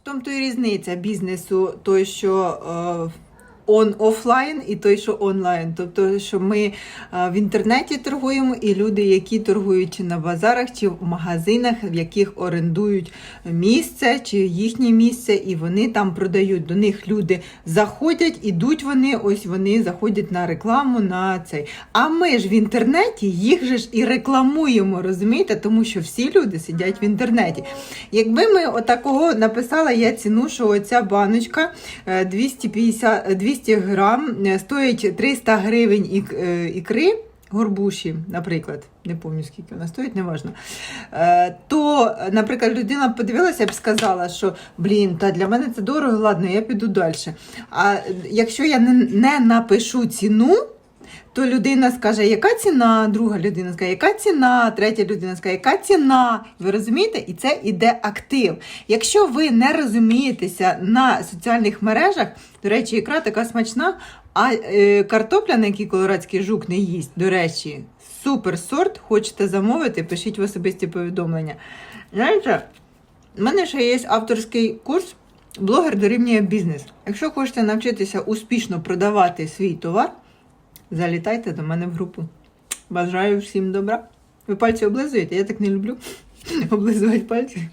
В тому то і різниця бізнесу, той, що е, он офлайн і той, що онлайн. Тобто, що ми е, в інтернеті торгуємо, і люди, які торгують чи на базарах, чи в магазинах, в яких орендують місце, чи їхнє місце, і вони там продають. До них люди заходять, ідуть вони, ось вони заходять на рекламу на цей. А ми ж в інтернеті їх же ж і рекламуємо, розумієте? Тому що всі люди сидять в інтернеті. Якби ми отакого написала я ціну, що оця баночка е, 250, 200 грам е, стоїть 300 гривень е, ікри. Горбуші, наприклад, не пам'ятаю, скільки вона стоїть, неважно. Е, то, наприклад, людина подивилася б сказала, що блін, та для мене це дорого, ладно, я піду далі. А якщо я не напишу ціну, то людина скаже, яка ціна, друга людина скаже, яка ціна, третя людина скаже, яка ціна. Ви розумієте? І це іде актив. Якщо ви не розумієтеся на соціальних мережах, до речі, ікра така смачна, а е, картопля, на якій колорадський жук не їсть, до речі, супер сорт, хочете замовити, пишіть в особисті повідомлення. Знаєте, у мене ще є авторський курс Блогер дорівнює бізнес. Якщо хочете навчитися успішно продавати свій товар, залітайте до мене в групу. Бажаю всім добра. Ви пальці облизуєте? Я так не люблю облизувати пальці.